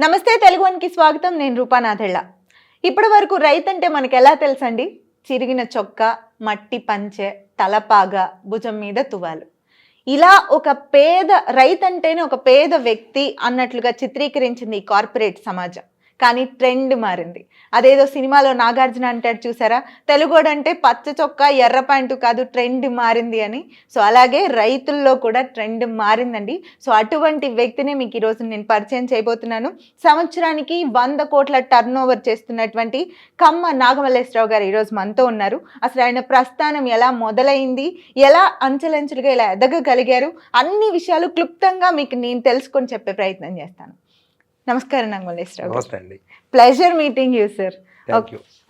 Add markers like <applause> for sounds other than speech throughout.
నమస్తే తెలుగు వన్కి స్వాగతం నేను రూపానాథెళ్ళ ఇప్పటి వరకు రైతు అంటే మనకు ఎలా తెలుసండి? చిరిగిన చొక్క మట్టి పంచె తలపాగా భుజం మీద తువాలు. ఇలా ఒక పేద రైతు అంటేనే ఒక పేద వ్యక్తి అన్నట్లుగా చిత్రీకరించింది ఈ కార్పొరేట్ సమాజం. కానీ ట్రెండ్ మారింది. అదేదో సినిమాలో నాగార్జున అంటాడు చూసారా? తెలుగోడు అంటే పచ్చ చొక్కా ఎర్ర ప్యాంటు కాదు ట్రెండ్ మారింది అని. సో అలాగే రైతుల్లో కూడా ట్రెండ్ మారిందండి. సో అటువంటి వ్యక్తిని మీకు ఈరోజు నేను పరిచయం చేయబోతున్నాను. సంవత్సరానికి వంద కోట్ల టర్న్ ఓవర్ చేస్తున్నటువంటి కమ్మ నాగమల్లేశ్వరరావు గారు ఈరోజు మనతో ఉన్నారు. అసలు ఆయన ప్రస్థానం ఎలా మొదలైంది? ఎలా అంచెలంచెలుగా ఇలా ఎదగగలిగారు? అన్ని విషయాలు క్లుప్తంగా మీకు నేను తెలుసుకొని చెప్పే ప్రయత్నం చేస్తాను. నమస్కారం నాగమల్లేశ్వరరావు నమస్తే అండి. ప్లెజర్ మీటింగ్ యూ సార్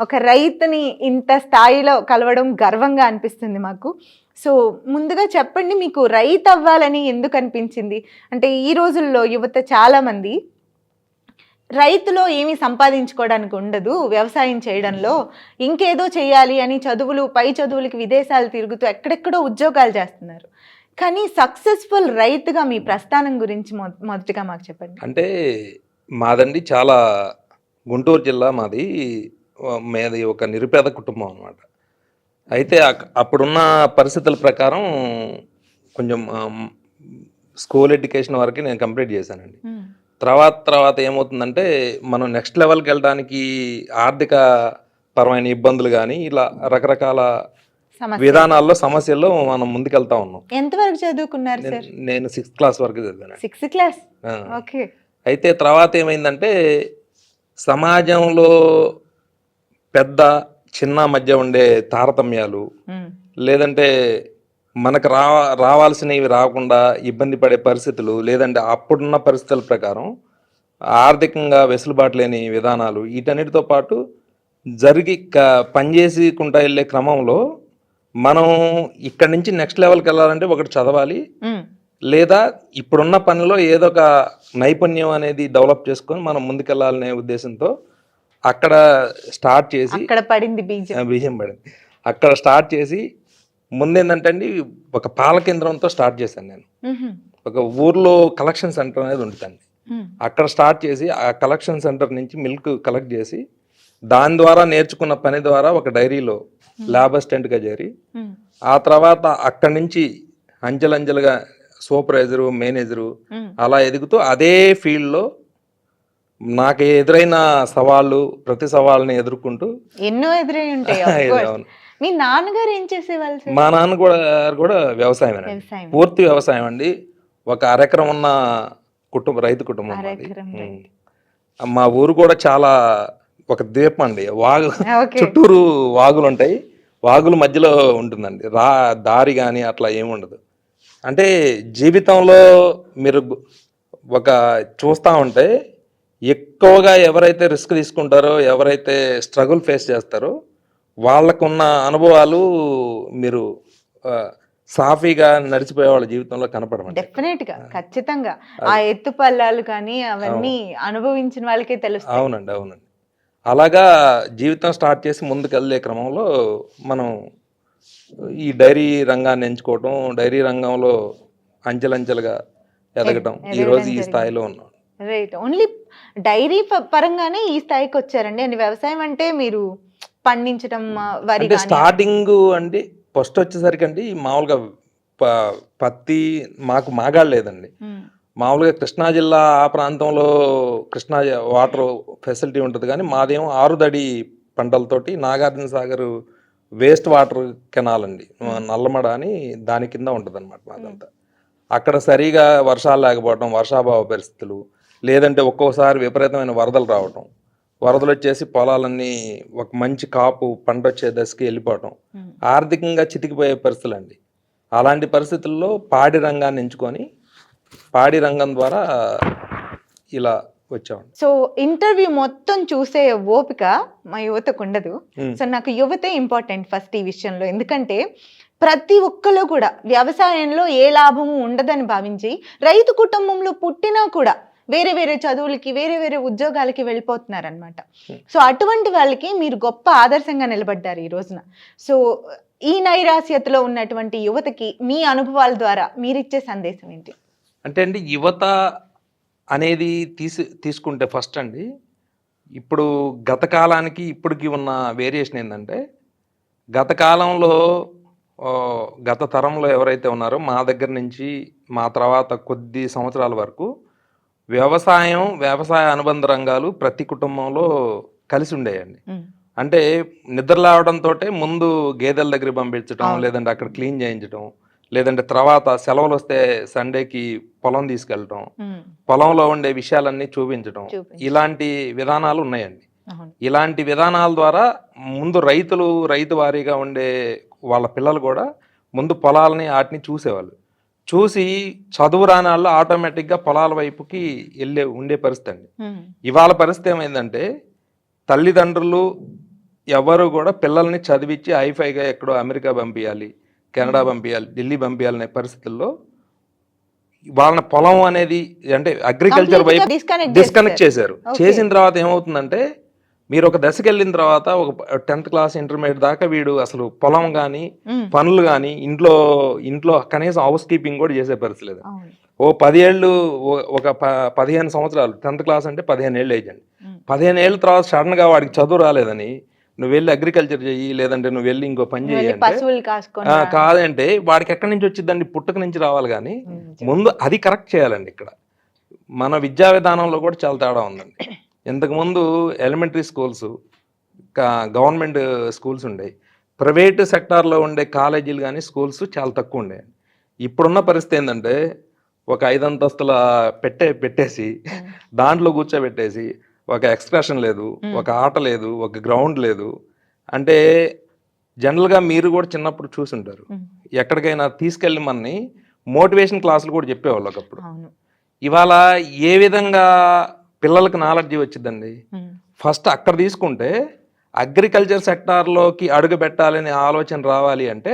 ఒక రైతుని ఇంత స్థాయిలో కలవడం గర్వంగా అనిపిస్తుంది మాకు. సో ముందుగా చెప్పండి మీకు రైతు అవ్వాలని ఎందుకు అనిపించింది? అంటే ఈ రోజుల్లో యువత చాలామంది రైతులో ఏమీ సంపాదించుకోవడానికి ఉండదు వ్యవసాయం చేయడంలో ఇంకేదో చేయాలి అని చదువులు పై చదువులకి విదేశాలు తిరుగుతూ ఎక్కడెక్కడో ఉద్యోగాలు చేస్తున్నారు. కానీ సక్సెస్ఫుల్ రైతుగా మీ ప్రస్థానం గురించి మొ- మొదటిగా మాకు చెప్పండి. అంటే మాదండి చాలా గుంటూరు జిల్లా మాది మాది ఒక నిరుపేద కుటుంబం అనమాట అయితే అప్పుడున్న పరిస్థితుల ప్రకారం కొంచెం స్కూల్ ఎడ్యుకేషన్ వరకు నేను కంప్లీట్ చేశానండి. తర్వాత తర్వాత ఏమవుతుందంటే మనం నెక్స్ట్ లెవెల్కి వెళ్ళడానికి ఆర్థిక పరమైన ఇబ్బందులు కానీ ఇలా రకరకాల విధానాల్లో సమస్యల్లో మనం ముందుకెళ్తా ఉన్నాం. ఎంతవరకు చదువుకున్నారు నేను- సిక్స్త్ క్లాస్ వరకు చదివాను సిక్స్త్ క్లాస్. ఓకే. అయితే తర్వాత ఏమైందంటే సమాజంలో పెద్ద చిన్న మధ్య ఉండే తారతమ్యాలు. లేదంటే మనకు రా రావాల్సినవి రాకుండా ఇబ్బంది పడే పరిస్థితులు లేదంటే అప్పుడున్న పరిస్థితుల ప్రకారం ఆర్థికంగా వెసులుబాటు లేని విధానాలు వీటన్నిటితో పాటు జరిగి క- పనిచేసుకుంటా వెళ్ళే క్రమంలో మనం ఇక్కడి నుంచి నెక్స్ట్ లెవెల్కి వెళ్ళాలంటే ఒకటి చదవాలి. లేదా ఇప్పుడున్న పనిలో ఏదో ఒక నైపుణ్యం అనేది డెవలప్ చేసుకొని మనం ముందుకెళ్ళాలనే ఉద్దేశంతో అక్కడ స్టార్ట్ చేసి అక్కడ పడింది బీజం బీజం పడింది అక్కడ స్టార్ట్ చేసి ముందేంటంటే అండి ఒక పాల కేంద్రంతో స్టార్ట్ చేశాను నేను. ఒక ఊర్లో కలెక్షన్ సెంటర్ అనేది ఉంటుందండి మ్మ్. అక్కడ స్టార్ట్ చేసి ఆ కలెక్షన్ సెంటర్ నుంచి మిల్క్ కలెక్ట్ చేసి దాని ద్వారా నేర్చుకున్న పని ద్వారా ఒక డైరీలో ల్యాబ్ అసిస్టెంట్గా చేరి. ఆ తర్వాత అక్కడి నుంచి అంచెలంచెలుగా సూపర్వైజరు మేనేజరు. అలా ఎదుగుతూ అదే ఫీల్డ్లో నాకు ఎదురైన సవాళ్ళు ప్రతి సవాళ్ళని ఎదుర్కొంటూ ఎన్నో ఎదురై ఉంటాయి. <laughs> మీ నాన్నగారు ఏం చేసేవాళ్ళు మా నాన్న కూడా కూడా వ్యవసాయం పూర్తి వ్యవసాయం అండి. ఒక అరెకరం ఉన్న కుటుంబ రైతు కుటుంబం. మా ఊరు కూడా చాలా ఒక ద్వీపం అండి. వాగు <laughs> చుట్టూరు వాగులు ఉంటాయి వాగుల మధ్యలో ఉంటుందండి. రా దారి కానీ అట్లా ఏమి ఉండదు అంటే జీవితంలో మీరు ఒక చూస్తూ ఉంటే ఎక్కువగా ఎవరైతే రిస్క్ తీసుకుంటారో ఎవరైతే స్ట్రగుల్ ఫేస్ చేస్తారో వాళ్ళకున్న అనుభవాలు మీరు సాఫీగా నడిచిపోయే వాళ్ళ జీవితంలో కనపడమండి. డెఫినెట్గా ఖచ్చితంగా. ఆ ఎత్తు పల్లాలు కానీ అవన్నీ అనుభవించిన వాళ్ళకే తెలుస్తాయి. అవునండి అవునండి. అలాగా జీవితం స్టార్ట్ చేసి ముందుకు వెళ్ళే క్రమంలో మనం ఈ డైరీ రంగాన్ని ఎంచుకోవటం డైరీ రంగంలో అంచెలంచెలుగా ఎదగటం ఈ రోజు ఈ. స్థాయిలో ఉన్నాం. రైట్ ఓన్లీ డైరీ పరంగానే ఈ స్థాయికి వచ్చారండి. అని వ్యవసాయం అంటే మీరు పండించడం వరి స్టార్టింగ్ అండి ఫస్ట్ వచ్చేసరికి అండి మామూలుగా పత్తి మాకు మాగాడు లేదండి. మ్మ్. మామూలుగా కృష్ణా జిల్లా ఆ ప్రాంతంలో కృష్ణా వాటర్ ఫెసిలిటీ ఉంటుంది. కానీ మాదేమో ఆరుదడి పంటలతోటి Nagarjuna Sagar waste water canal అండి నల్లమడ అని దాని కింద ఉంటుంది అనమాట మాదంతా అక్కడ సరిగా వర్షాలు లేకపోవడం వర్షాభావ పరిస్థితులు లేదంటే ఒక్కోసారి విపరీతమైన వరదలు రావటం వరదలు వచ్చేసి పొలాలన్నీ ఒక మంచి కాపు పంట వచ్చే దశకి వెళ్ళిపోవటం. ఆర్థికంగా చితికిపోయే పరిస్థితులు అండి అలాంటి పరిస్థితుల్లో పాడి రంగాన్ని ఎంచుకొని పాడి రంగం ద్వారా ఇలా వచ్చామండి సో ఇంటర్వ్యూ మొత్తం చూసే ఓపిక మా యువతకు ఉండదు. సో నాకు యువతే ఇంపార్టెంట్ ఫస్ట్ ఈ విషయంలో. ఎందుకంటే ప్రతి ఒక్కరు కూడా వ్యవసాయంలో ఏ లాభము ఉండదని భావించి రైతు కుటుంబంలో పుట్టినా కూడా వేరే వేరే చదువులకి వేరే వేరే ఉద్యోగాలకి వెళ్ళిపోతున్నారనమాట సో అటువంటి వాళ్ళకి మీరు గొప్ప ఆదర్శంగా నిలబడ్డారు ఈ రోజున. సో ఈ నైరాస్యతలో ఉన్నటువంటి యువతకి మీ అనుభవాల ద్వారా మీరిచ్చే సందేశం ఏంటి? అంటే అండి యువత అనేది తీసి తీసుకుంటే ఫస్ట్ అండి ఇప్పుడు గత కాలానికి ఇప్పటికి ఉన్న వేరియేషన్ ఏంటంటే గత కాలంలో గత తరంలో ఎవరైతే ఉన్నారో మా దగ్గర నుంచి మా తర్వాత కొద్ది సంవత్సరాల వరకు వ్యవసాయం వ్యవసాయ అనుబంధ రంగాలు ప్రతి కుటుంబంలో కలిసి ఉండేయండి అంటే నిద్ర లేవడంతో ముందు గేదెల దగ్గర పంపించడం. లేదంటే అక్కడ క్లీన్ చేయించడం లేదంటే తర్వాత సెలవులు వస్తే సండేకి పొలం తీసుకెళ్ళటం పొలంలో ఉండే విషయాలన్నీ చూపించడం చూపించు. ఇలాంటి విధానాలు ఉన్నాయండి. ఇలాంటి విధానాల ద్వారా ముందు రైతులు రైతు వారీగా ఉండే వాళ్ళ పిల్లలు కూడా ముందు పొలాలని వాటిని చూసేవాళ్ళు. చూసి చదువు రాని వాళ్ళు ఆటోమేటిక్గా పొలాల వైపుకి వెళ్ళే ఉండే పరిస్థితి అండి. ఇవాళ పరిస్థితి ఏమైందంటే తల్లిదండ్రులు ఎవరు కూడా పిల్లల్ని చదివించి హైఫైగా ఎక్కడో అమెరికా పంపించాలి కెనడా పంపించాలి ఢిల్లీ పంపించాలనే పరిస్థితుల్లో వాళ్ళ పొలం అనేది అంటే అగ్రికల్చర్ వైపు డిస్కనెక్ట్ చేశారు. చేసిన తర్వాత ఏమవుతుందంటే మీరు ఒక దశకి వెళ్ళిన తర్వాత ఒక టెన్త్ క్లాస్ ఇంటర్మీడియట్ దాకా వీడు అసలు పొలం కానీ ఉమ్, పనులు కానీ ఇంట్లో ఇంట్లో కనీసం హౌస్ కీపింగ్ కూడా చేసే పరిస్థితి లేదు. ఓ పది ఏళ్ళు ఓ- ఒక పదిహేను సంవత్సరాలు టెన్త్ క్లాస్ అంటే పదిహేను ఏళ్ళు ఏజ్ అండి ఉమ్, పదిహేను ఏళ్ళ తర్వాత సడన్గా వాడికి చదువు రాలేదని నువ్వు వెళ్ళి అగ్రికల్చర్ చెయ్యి లేదంటే నువ్వు వెళ్ళి ఇంకో పని చెయ్యి అంటే కాదంటే వాడికి ఎక్కడి నుంచి వచ్చిందండి? పుట్టుక నుంచి రావాలి కానీ ముందు అది కరెక్ట్ చేయాలండి ఇక్కడ. మన విద్యా విధానంలో కూడా చాలా తేడా ఉందండి. ఇంతకుముందు ఎలిమెంటరీ స్కూల్స్ గవర్నమెంట్ స్కూల్స్ ఉండేవి. ప్రైవేట్ సెక్టార్లో ఉండే కాలేజీలు కానీ స్కూల్స్ చాలా తక్కువ ఉండేవి. ఇప్పుడున్న పరిస్థితి ఏంటంటే ఒక ఐదు అంతస్తుల పెట్టే పెట్టేసి దాంట్లో కూర్చోబెట్టేసి ఒక ఎక్స్కర్షన్ లేదు. ఒక ఆట లేదు ఒక గ్రౌండ్ లేదు. అంటే జనరల్గా మీరు కూడా చిన్నప్పుడు చూసుంటారు. ఎక్కడికైనా తీసుకెళ్ళి మనని మోటివేషన్ క్లాసులు కూడా చెప్పేవాళ్ళు ఒకప్పుడు. ఇవాళ ఏ విధంగా పిల్లలకు నాలెడ్జ్ వచ్చిందండి ఫస్ట్ అక్కడ తీసుకుంటే అగ్రికల్చర్ సెక్టార్లోకి అడుగు పెట్టాలనే ఆలోచన రావాలి అంటే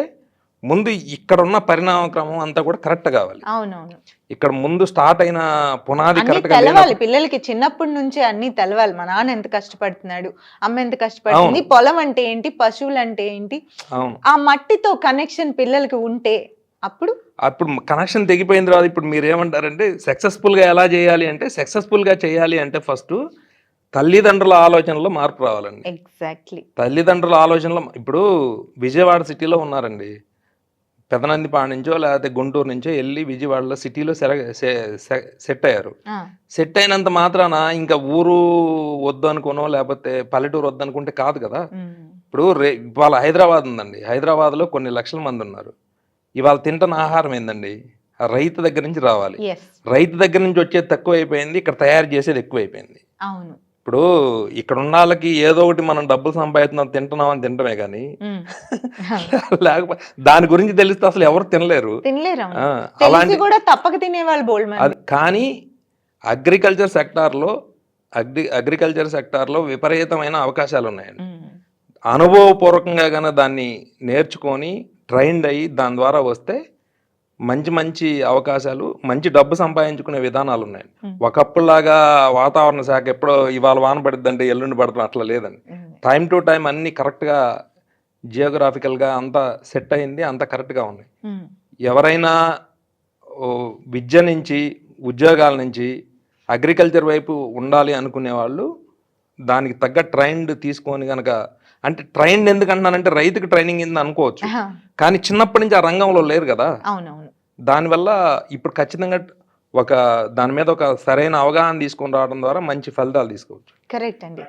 ముందు ఇక్కడ ఉన్న పరిణామ క్రమం అంతా కూడా కరెక్ట్ కావాలి. అవునవును. ఇక్కడ ముందు స్టార్ట్ అయిన పునాది కరెక్ట్ తెలవాలి. పిల్లలకి చిన్నప్పటి నుంచి అన్ని తెలవాలి. మా నాన్న ఎంత కష్టపడుతున్నాడు అమ్మ ఎంత కష్టపడుతుంది పొలం అంటే ఏంటి పశువులు అంటే ఏంటి? ఆ మట్టితో కనెక్షన్ పిల్లలకి ఉంటే అప్పుడు? అప్పుడు కనెక్షన్ తెగిపోయిన తర్వాత ఇప్పుడు మీరు ఏమంటారంటే సక్సెస్ఫుల్గా ఎలా చేయాలి అంటే సక్సెస్ఫుల్గా చేయాలి అంటే ఫస్ట్ తల్లిదండ్రుల ఆలోచనలో మార్పు రావాలండి. ఎగ్జాక్ట్లీ తల్లిదండ్రుల ఆలోచనలో ఇప్పుడు విజయవాడ సిటీలో ఉన్నారండి. పెదనందిపాడు నుంచో లేకపోతే గుంటూరు నుంచో వెళ్ళి విజయవాడలో సిటీలో సెట్ అయ్యారు. సెట్ అయినంత మాత్రాన ఇంకా ఊరు వద్దు అనుకోనో లేకపోతే పల్లెటూరు వద్దు అనుకుంటే కాదు కదా. ఇప్పుడు రే ఇవాళ హైదరాబాద్ ఉందండి. హైదరాబాద్లో కొన్ని లక్షల మంది ఉన్నారు. ఇవాళ తింటున్న ఆహారం ఏందండి? రైతు దగ్గర నుంచి రావాలి. రైతు దగ్గర నుంచి వచ్చేది తక్కువ అయిపోయింది ఇక్కడ తయారు చేసేది ఎక్కువ అయిపోయింది అవును. ఇప్పుడు ఇక్కడ ఉన్న వాళ్ళకి ఏదో ఒకటి మనం డబ్బులు సంపాదిస్తున్నాం తింటున్నాం అని తింటమే కానీ. <laughs> లేకపోతే దాని గురించి తెలిస్తే అసలు ఎవరు తినలేరు అలాంటి కూడా తప్పక తినేవాళ్ళు బోల్డ్ కానీ అగ్రికల్చర్ సెక్టార్లో అగ్రి అగ్రికల్చర్ సెక్టార్లో విపరీతమైన అవకాశాలు ఉన్నాయండి. అనుభవపూర్వకంగా కనుక దాన్ని నేర్చుకొని ట్రైన్డ్ అయ్యి దాని ద్వారా వస్తే మంచి మంచి అవకాశాలు మంచి డబ్బు సంపాదించుకునే విధానాలు ఉన్నాయి. ఒకప్పుడులాగా వాతావరణ శాఖ ఎప్పుడో ఇవాళ వాన పడుద్దంటే ఎల్లుండి పడుతుంది అట్లా లేదండి. టైం టు టైం అన్ని కరెక్ట్గా జియోగ్రాఫికల్గా అంతా సెట్ అయింది అంత కరెక్ట్గా ఉన్నాయి ఉమ్. ఎవరైనా విద్య నుంచి ఉద్యోగాల నుంచి అగ్రికల్చర్ వైపు ఉండాలి అనుకునే వాళ్ళు దానికి తగ్గ ట్రైన్డ్ తీసుకొని కనుక అంటే ట్రైన్డ్ ఎందుకంటున్నానంటే రైతుకి ట్రైనింగ్ ఏంది అనుకోవచ్చు. కానీ చిన్నప్పటి నుంచి ఆ రంగంలో లేరు కదా. దానివల్ల ఇప్పుడు ఖచ్చితంగా ఒక దాని మీద ఒక సరైన అవగాహన తీసుకొని రావడం ద్వారా మంచి ఫలితాలు తీసుకోవచ్చు. కరెక్ట్ అండి.